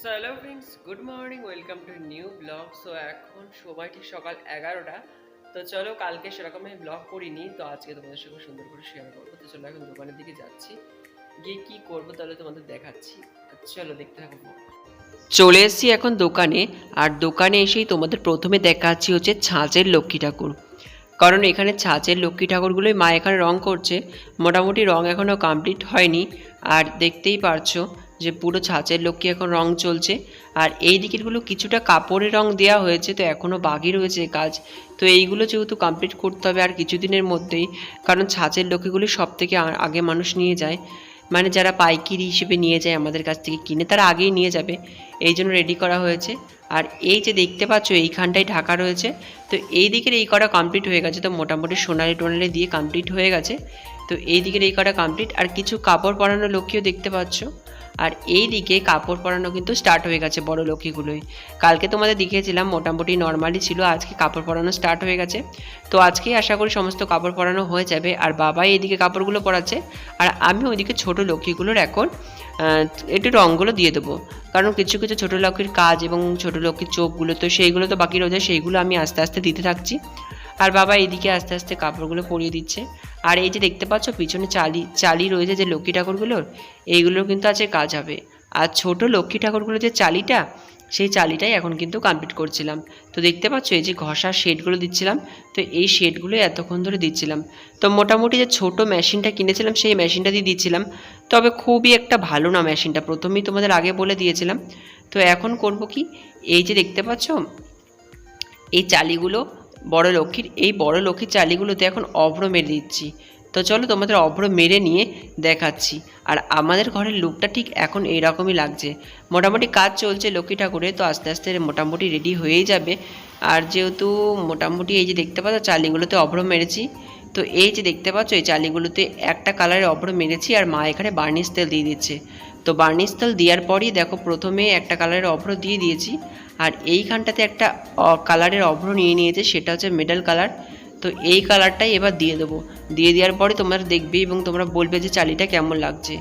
So hello friends good morning welcome to new blog so এখন সময় ঠিক সকাল এগারোটা। তো চলো কালকে সেরকম আমি ব্লগ করিনি, তো আজকে তোমাদের সঙ্গে সুন্দর করে শেয়ার করব। তো চলো এখন দোকানের দিকে যাচ্ছি। গিয়ে কি করব তাহলে তোমাদের দেখাচ্ছি। চলো দেখতে থাকো চলে এসেছি এখন দোকানে, আর দোকানে এসেই তোমাদের প্রথমে দেখাচ্ছি হচ্ছে ছাঁচের লক্ষ্মী ঠাকুর। কারণ এখানে ছাঁচের লক্ষ্মী ঠাকুরগুলোই মা এখানে রং করছে। মোটামুটি রং এখনও কমপ্লিট হয়নি। আর দেখতেই পারছ যে পুরো ছাঁচের লোককে এখন রং চলছে? আর এই দিকেরগুলো কিছুটা কাপড়ের রং দেওয়া হয়েছে, তো এখনও বাকি রয়েছে কাজ। তো এইগুলো যেহেতু কমপ্লিট করতে হবে আর কিছুদিনের মধ্যেই, কারণ ছাঁচের লক্ষ্মীগুলি সব থেকে আগে মানুষ নিয়ে যায়। মানে যারা পাইকিরি হিসেবে নিয়ে যায় আমাদের কাছ থেকে কিনে, তারা আগেই নিয়ে যাবে। এই জন্য রেডি করা হয়েছে। আর এই যে দেখতে পাচ্ছ, এইখানটায় ঢাকা রয়েছে। তো এই দিকের এই কটা কমপ্লিট হয়ে গেছে, তো মোটামুটি সোনালি টোনালি দিয়ে কমপ্লিট হয়ে গেছে। তো এই দিকের এই কটা কমপ্লিট আর কিছু কাপড় পরানো লক্ষ্মীও দেখতে পাচ্ছ। আর এই দিকে কাপড় পরানো কিন্তু স্টার্ট হয়ে গেছে বড় লক্ষ্মীগুলোই। কালকে তোমাদের দেখিয়েছিলাম, মোটামুটি নর্মালি ছিল, আজকে কাপড় পরানো স্টার্ট হয়ে গেছে। তো আজকেই আশা করি সমস্ত কাপড় পরানো হয়ে যাবে, আর বাবাই এদিকে কাপড়গুলো পরাচ্ছে, আর আমি ওইদিকে ছোট লক্ষ্মীগুলোর এখন একটু রঙগুলো দিয়ে দেবো। কারণ কিছু কিছু ছোটো লক্ষ্মীর কাজ এবং ছোটো লক্ষ্মীর চোখগুলো, তো সেইগুলো তো বাকি রয়েছে সেইগুলো আমি আস্তে আস্তে দিতে থাকছি। আর বাবা এদিকে আস্তে আস্তে কাপড়গুলো পরিয়ে দিচ্ছে। আর এই যে দেখতে পাচ্ছ, পিছনে চালি চালি রয়েছে যে লক্ষ্মী ঠাকুরগুলোর, এইগুলোর কিন্তু আছে কাজ হবে। আর ছোট লক্ষ্মী ঠাকুরগুলোর যে চালিটা, সেই চালিটাই এখন কিন্তু কমপ্লিট করছিলাম। তো দেখতে পাচ্ছ, এই যে ঘষার শেডগুলো দিচ্ছিলাম, তো এই শেডগুলো এতক্ষণ ধরে দিচ্ছিলাম। তো মোটামুটি যে ছোট মেশিনটা কিনেছিলাম, সেই মেশিনটা দিয়ে দিচ্ছিলাম। তবে খুবই একটা ভালো না মেশিনটা প্রথমেই তোমাদের আগে বলে দিয়েছিলাম। তো এখন করব কি, এই যে দেখতে পাচ্ছ, এই চালিগুলো বড় লক্ষ্মীর, এই বড় লক্ষ্মীর চালিগুলোতে এখন অভ্র মেরে দিচ্ছি। তো চলো তোমাদের অভ্র মেরে নিয়ে দেখাচ্ছি। আর আমাদের ঘরের লুকটা ঠিক এখন এইরকমই লাগছে। মোটামুটি কাজ চলছে লক্ষ্মী ঠাকুরের, তো আস্তে আস্তে মোটামুটি রেডি হয়েই যাবে। আর যেহেতু মোটামুটি এই যে দেখতে পাচ্ছ চালিগুলোতে অভ্র মেরেছি, তো এই যে দেখতে পাচ্ছ এই চালিগুলোতে একটা কালারের অভ্র মেরেছি আর মা এখানে বার্নিশ তেল দিয়ে দিচ্ছে। তো বার্নিশ তেল দেওয়ার পরই দেখো প্রথমে একটা কালারের অভ্র দিয়ে দিয়েছি। আর এইখানটাতে একটা কালারের অভ্র নিয়ে নিয়েছে, সেটা হচ্ছে মেডাল কালার তো এই কালারটাই এবার দিয়ে দেবো। দিয়ে দেওয়ার পরে তোমরা দেখবে এবং তোমরা বলবে যে চালিটা কেমন লাগছে।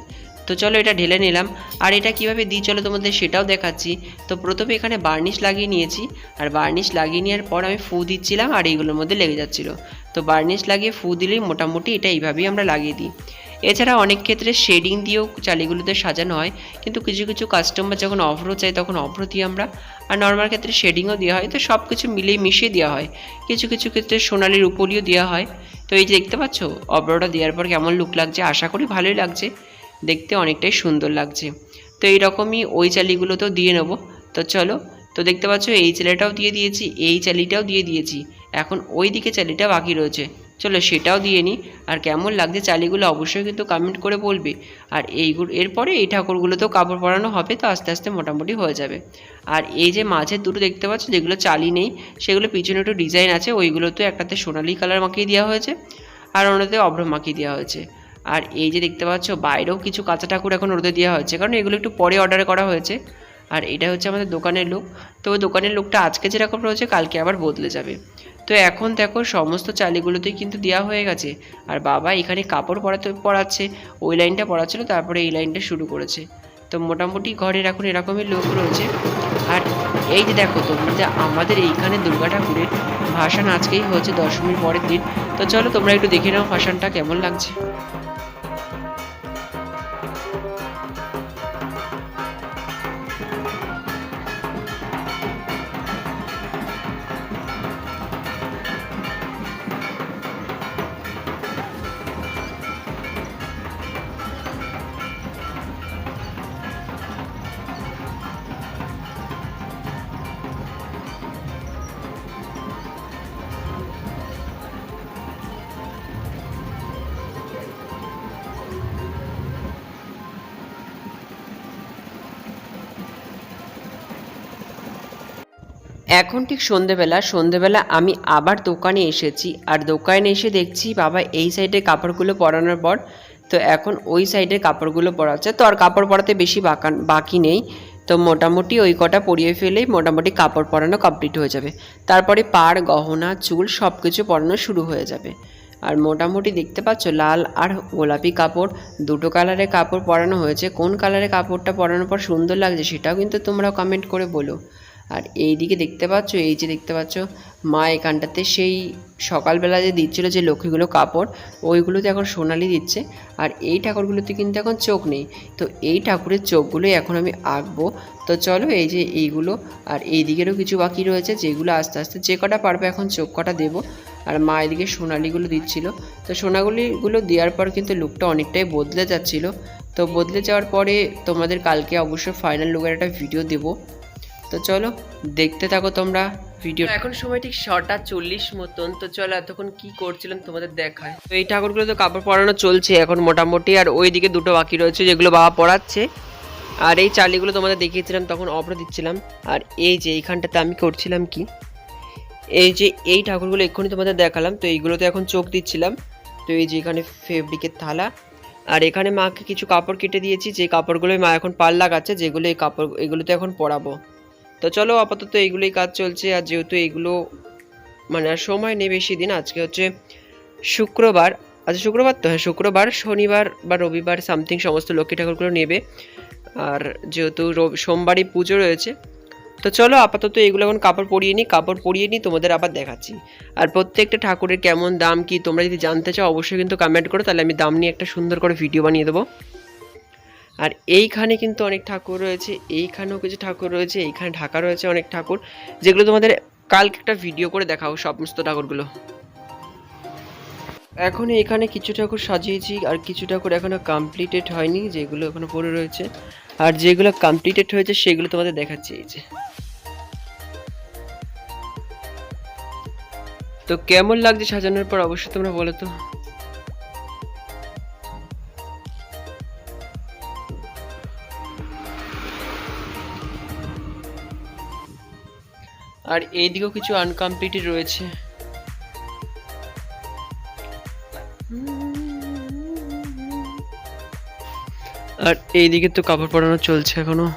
তো চলো এটা ঢেলে নিলাম। আর এটা কীভাবে দিই চলো তোমাদের সেটাও দেখাচ্ছি। তো প্রথমে এখানে বার্নিশ লাগিয়ে নিয়েছি। আর বার্নিশ লাগিয়ে নেওয়ার পর আমি ফু দিচ্ছিলাম আর এইগুলোর মধ্যে লেগে যাচ্ছিল। তো বার্নিশ লাগিয়ে ফু দিলেই মোটামুটি এটা এইভাবেই আমরা লাগিয়ে দিই। এছাড়া অনেক ক্ষেত্রে শেডিং দিয়েও চালিগুলোতে সাজানো হয়, কিন্তু কিছু কিছু কাস্টমার যখন অভ্র চাই তখন অভ্র দিই আমরা, আর নর্মাল ক্ষেত্রে শেডিংও দেওয়া হয়, তো সব কিছু মিলিয়ে মিশিয়ে দেওয়া হয়। কিছু কিছু ক্ষেত্রে সোনালির উপরিও দেওয়া হয়। তো এই যে দেখতে পাচ্ছ, অভ্রটা দেওয়ার পর কেমন লুক লাগছে, আশা করি ভালোই লাগছে, দেখতে অনেকটাই সুন্দর লাগছে। তো এইরকমই ওই চালিগুলোতেও দিয়ে নেব। তো চলো, তো দেখতে পাচ্ছ এই চালিটাও দিয়ে দিয়েছি, এই চালিটাও দিয়ে দিয়েছি, এখন ওই দিকে চালিটা বাকি রয়েছে। চলো সেটাও দিয়ে নিই। আর কেমন লাগছে চালিগুলো অবশ্যই কিন্তু কমেন্ট করে বলবে। আর এইগুলো এরপরে এই ঠাকুরগুলোতেও কাপড় পরানো হবে তো আস্তে আস্তে মোটামুটি হয়ে যাবে। আর এই যে মাঝের দুটো দেখতে পাচ্ছ, যেগুলো চালি নেই, সেগুলো পিছনে একটু ডিজাইন আছে ওইগুলোতে একটাতে সোনালি কালার মাখিয়ে দেওয়া হয়েছে আর অন্যতে অভ্র মাখিয়ে দেওয়া হয়েছে। আর এই যে দেখতে পাচ্ছ, বাইরেও কিছু কাঁচা ঠাকুর এখন রোদে দেওয়া হয়েছে, কারণ এগুলো একটু পরে অর্ডার করা হয়েছে। আর এটা হচ্ছে আমাদের দোকানের লুক তো দোকানের লুকটা আজকে যেরকম রয়েছে, কালকে আবার বদলে যাবে। তো এখন দেখো সমস্ত চালিগুলোতেই কিন্তু দেওয়া হয়ে গেছে। আর বাবা এখানে কাপড় পরাতে পরাচ্ছে, ওই লাইনটা পড়াচ্ছিল তারপরে এই লাইনটা শুরু করেছে। তো মোটামুটি ঘরের এখন এরকমই লোক রয়েছে। আর এই যে দেখো তোমরা যে আমাদের এইখানে দুর্গা ঠাকুরের ভাসান আজকেই হয়েছে দশমীর পরের দিন। তো চলো তোমরা একটু দেখে নাও ভাসানটা কেমন লাগছে। এখন ঠিক সন্ধেবেলা সন্ধেবেলা আমি আবার দোকানে এসেছি। আর দোকানে এসে দেখছি, বাবা এই সাইডে কাপড়গুলো পরানোর পর, তো এখন ওই সাইডে কাপড়গুলো পরাচ্ছে। তো আর কাপড় পরাতে বেশি বাকান বাকি নেই। তো মোটামুটি ওই কটা পরিয়ে ফেলেই মোটামুটি কাপড় পরানো কমপ্লিট হয়ে যাবে। তারপরে পাড়, গহনা, চুল সব কিছু পরানো শুরু হয়ে যাবে। আর মোটামুটি দেখতে পাচ্ছ, লাল আর গোলাপি কাপড়, দুটো কালারের কাপড় পরানো হয়েছে। কোন কালারের কাপড়টা পরানোর পর সুন্দর লাগছে সেটাও কিন্তু তোমরা কমেন্ট করে বলো। আর এই দিকে দেখতে পাচ্ছ, এই যে দেখতে পাচ্ছ, মা এখানটাতে সেই সকালবেলা যে দিচ্ছিল যে লক্ষ্মীগুলো কাপড়, ওইগুলোতে এখন সোনালি দিচ্ছে। আর এই ঠাকুরগুলোতে কিন্তু এখন চোখ নেই। তো এই ঠাকুরের চোখগুলোই এখন আমি আঁকবো। তো চলো এই যে এইগুলো, আর এই দিকেরও কিছু বাকি রয়েছে যেগুলো আস্তে আস্তে যে কটা পারবে এখন চোখ কটা দেবো। আর মা এদিকে সোনালিগুলো দিচ্ছিল। তো সোনাগুলিগুলো দেওয়ার পর কিন্তু লুকটা অনেকটাই বদলে যাচ্ছিল। তো বদলে যাওয়ার পরে তোমাদের কালকে অবশ্যই ফাইনাল লুকের একটা ভিডিও দেবো। তো চলো দেখতে থাকো তোমরা ভিডিও এখন সময় ঠিক ছটা চল্লিশ মতন তো চলো এতক্ষণ কি করছিলাম তোমাদের দেখায়। তো এই ঠাকুরগুলো তো কাপড় পরানো চলছে এখন মোটামুটি আর ওই দিকে দুটো বাকি রয়েছে যেগুলো বাবা পড়াচ্ছে আর এই চালিগুলো তোমাদের দেখিয়েছিলাম তখন অপরা দিচ্ছিলাম। আর এই যে এইখানটাতে আমি করছিলাম কি? এই যে এই ঠাকুরগুলো এক্ষুনি তোমাদের দেখালাম তো এইগুলোতে এখন চোখ দিচ্ছিলাম। তো এই যে এখানে ফেব্রিকের থালা। আর এখানে মাকে কিছু কাপড় কেটে দিয়েছি যে কাপড়গুলোই মা এখন পাল লাগাচ্ছে যেগুলো এই কাপড় এগুলোতে এখন পরাবো। তো চলো আপাতত এইগুলোই কাজ চলছে, আর যেহেতু এইগুলো মানে আর সময় নেই বেশি দিন, আজকে হচ্ছে শুক্রবার। আচ্ছা শুক্রবার তো হ্যাঁ শুক্রবার, শনিবার বা রবিবার সামথিং সমস্ত লক্ষ্মী ঠাকুরগুলো নেবে। আর যেহেতু সোমবারই পুজো রয়েছে, তো চলো আপাতত এগুলো এখন কাপড় পরিয়ে নিই, কাপড় পরিয়ে নিই, তোমাদের আবার দেখাচ্ছি। আর প্রত্যেকটা ঠাকুরের কেমন দাম, কি তোমরা যদি জানতে চাও, অবশ্যই কিন্তু কমেন্ট করো, তাহলে আমি দাম নিয়ে একটা সুন্দর করে ভিডিও বানিয়ে দেবো। আর এইখানে কিন্তু অনেক ঠাকুর রয়েছে, এইখানেও কিছু ঠাকুর রয়েছে, এইখানে ঢাকা রয়েছে অনেক ঠাকুর, যেগুলো তোমাদের কালকে একটা ভিডিও করে দেখাও সমস্ত ঠাকুরগুলো। এখন এখানে কিছু ঠাকুর সাজিয়েছি আর কিছু ঠাকুর এখনও কমপ্লিটেড হয়নি, যেগুলো এখনও পড়ে রয়েছে। আর যেগুলো কমপ্লিটেড হয়েছে সেগুলো তোমাদের দেখাচ্ছি, এই যে। তো কেমন লাগছে সাজানোর পর, অবশ্যই তোমরা বলো তো। আর এইদিকেও কিছু আনকমপ্লিটেড রয়েছে। আর এইদিকে তো কাপড় পরানো চলছে এখনও।